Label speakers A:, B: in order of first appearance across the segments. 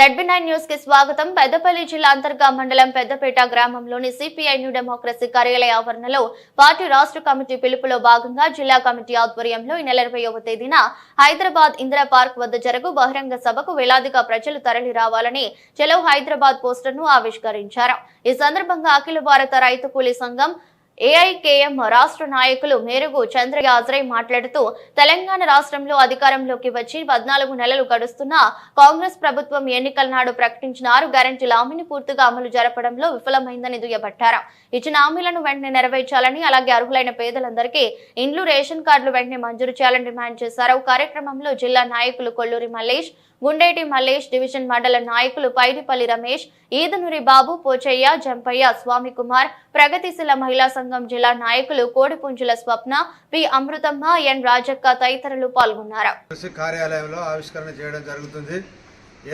A: ZB nine న్యూస్కి స్వాగతం. పెద్దపల్లి జిల్లా అంతర్గా మండలం పెద్దపేట గ్రామంలోని సిపిఐ న్యూ డెమోక్రసీ కార్యాలయ ఆవరణలో పార్టీ రాష్ట్ర కమిటీ పిలుపులో భాగంగా జిల్లా కమిటీ ఆధ్వర్యంలో ఈ నెల ఇరవైవ తేదీన హైదరాబాద్ ఇందిరా పార్క్ వద్ద జరుగు బహిరంగ సభకు వేలాదిగా ప్రజలు తరలి రావాలని చెలో హైదరాబాద్ పోస్టర్ను ఆవిష్కరించారు. ఈ సందర్భంగా అఖిల భారత రైతు కూలీ సంఘం ఏఐకేఎం రాష్ట్ర నాయకులు మేరుగు చంద్రయాజ్రై మాట్లాడుతూ తెలంగాణ రాష్ట్రంలో అధికారంలోకి వచ్చి పద్నాలుగు నెలలు గడుస్తున్నా కాంగ్రెస్ ప్రభుత్వం ఎన్నికల నాడు ప్రకటించిన ఆరు గ్యారంటీల హామీని పూర్తిగా అమలు జరపడంలో విఫలమైందని దుయ్యబట్టారు. ఇచ్చిన హామీలను వెంటనే నెరవేర్చాలని అలాగే అర్హులైన పేదలందరికీ ఇండ్లు రేషన్ కార్డులు వెంటనే మంజూరు చేయాలని డిమాండ్ చేశారు. కార్యక్రమంలో జిల్లా నాయకులు కొల్లూరి మల్లేష్ గుండేటి మల్లేష్ డివిజన్ మండల నాయకులు పైడిపల్లి రమేష్ ఈదనూరి బాబు పోచయ్య జంపయ్య స్వామి కుమార్ ప్రగతిశీల మహిళా సంఘం జిల్లా నాయకులు కోడిపుంజుల స్వప్న పి. అమృతమ్మ ఎన్. రాజక్క తదితరులు పాల్గొన్నారు.
B: కృషి కార్యాలయంలో ఆవిష్కరణ చేయడం జరుగుతుంది.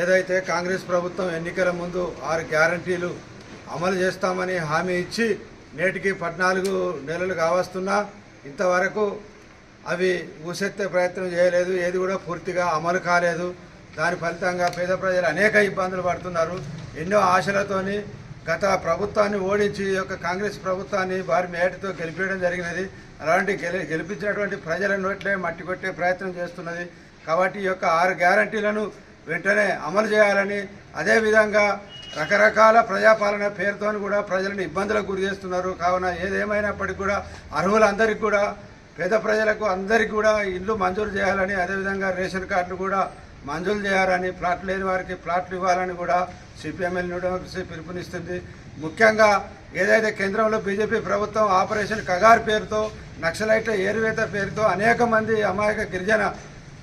B: ఏదైతే కాంగ్రెస్ ప్రభుత్వం ఎన్నికల ముందు ఆరు గ్యారంటీలు అమలు చేస్తామని హామీ ఇచ్చి నేటికి పద్నాలుగు నెలలు కావస్తున్నా ఇంతవరకు అవి ఊసెత్తే ప్రయత్నం చేయలేదు. ఏది కూడా పూర్తిగా అమలు కాలేదు. దాని ఫలితంగా పేద ప్రజలు అనేక ఇబ్బందులు పడుతున్నారు. ఎన్నో ఆశలతోని గత ప్రభుత్వాన్ని ఓడించి యొక్క కాంగ్రెస్ ప్రభుత్వాన్ని భారీ మేటతో గెలిపించడం జరిగినది. అలాంటి గెలి గెలిపించినటువంటి ప్రజల నోట్లే మట్టి కొట్టే ప్రయత్నం చేస్తున్నది. కాబట్టి ఈ యొక్క ఆరు గ్యారంటీలను వెంటనే అమలు చేయాలని అదేవిధంగా రకరకాల ప్రజాపాలన పేరుతో కూడా ప్రజలను ఇబ్బందులకు గురి చేస్తున్నారు. కావున ఏదేమైనప్పటికీ కూడా అర్హులందరికీ కూడా పేద ప్రజలకు అందరికీ కూడా ఇల్లు మంజూరు చేయాలని అదేవిధంగా రేషన్ కార్డులు కూడా మంజూరు చేయాలని ప్లాట్లు లేని వారికి ప్లాట్లు ఇవ్వాలని కూడా సిపిఎంఎల్ న్యూడెమోక్రసీ పిలుపునిస్తుంది. ముఖ్యంగా ఏదైతే కేంద్రంలో బీజేపీ ప్రభుత్వం ఆపరేషన్ కగార్ పేరుతో నక్సలైట్ల ఏరువేత పేరుతో అనేక మంది అమాయక గిరిజన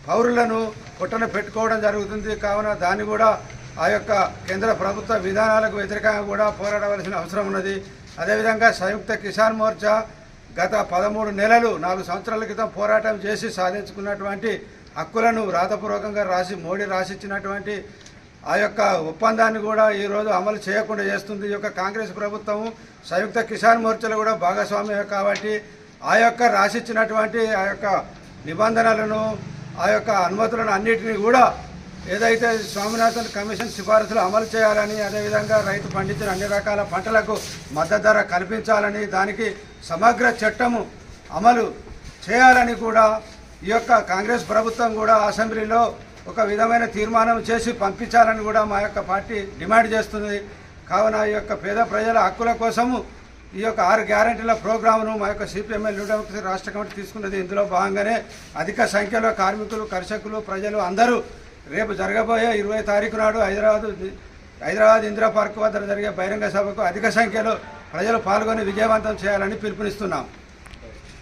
B: పౌరులను పుట్టన పెట్టుకోవడం జరుగుతుంది. కావున దాన్ని కూడా ఆ యొక్క కేంద్ర ప్రభుత్వ విధానాలకు వ్యతిరేకంగా కూడా పోరాడవలసిన అవసరం ఉన్నది. అదేవిధంగా సంయుక్త కిసాన్ మోర్చా గత పదమూడు నెలలు నాలుగు సంవత్సరాల క్రితం పోరాటం చేసి సాధించుకున్నటువంటి హక్కులను రాతపూర్వకంగా రాసి మోడీ రాసిచ్చినటువంటి ఆ యొక్క ఒప్పందాన్ని కూడా ఈరోజు అమలు చేయకుండా చేస్తుంది. ఈ యొక్క కాంగ్రెస్ ప్రభుత్వం సంయుక్త కిసాన్ మోర్చాలు కూడా భాగస్వామ్యం కాబట్టి ఆ యొక్క రాసిచ్చినటువంటి ఆ యొక్క నిబంధనలను ఆ యొక్క అనుమతులను అన్నిటినీ కూడా ఏదైతే స్వామినాథన్ కమిషన్ సిఫారసులు అమలు చేయాలని అదేవిధంగా రైతు పండించిన అన్ని రకాల పంటలకు మద్దతు ధర కల్పించాలని దానికి సమగ్ర చట్టము అమలు చేయాలని కూడా ఈ యొక్క కాంగ్రెస్ ప్రభుత్వం కూడా అసెంబ్లీలో ఒక విధమైన తీర్మానం చేసి పంపించాలని కూడా మా యొక్క పార్టీ డిమాండ్ చేస్తుంది. కావున ఈ యొక్క పేద ప్రజల హక్కుల కోసము ఈ యొక్క ఆరు గ్యారంటీల ప్రోగ్రామ్ను మా యొక్క సిపిఎంఎల్ న్యూడెమోక్రసీ రాష్ట్ర కమిటీ తీసుకున్నది. ఇందులో భాగంగానే అధిక సంఖ్యలో కార్మికులు కర్షకులు ప్రజలు అందరూ రేపు జరగబోయే ఇరవై తారీఖు నాడు హైదరాబాద్ హైదరాబాద్ ఇందిరా పార్క్ వద్ద జరిగే బహిరంగ సభకు అధిక సంఖ్యలో ప్రజలు పాల్గొని విజయవంతం చేయాలని పిలుపునిస్తున్నాం.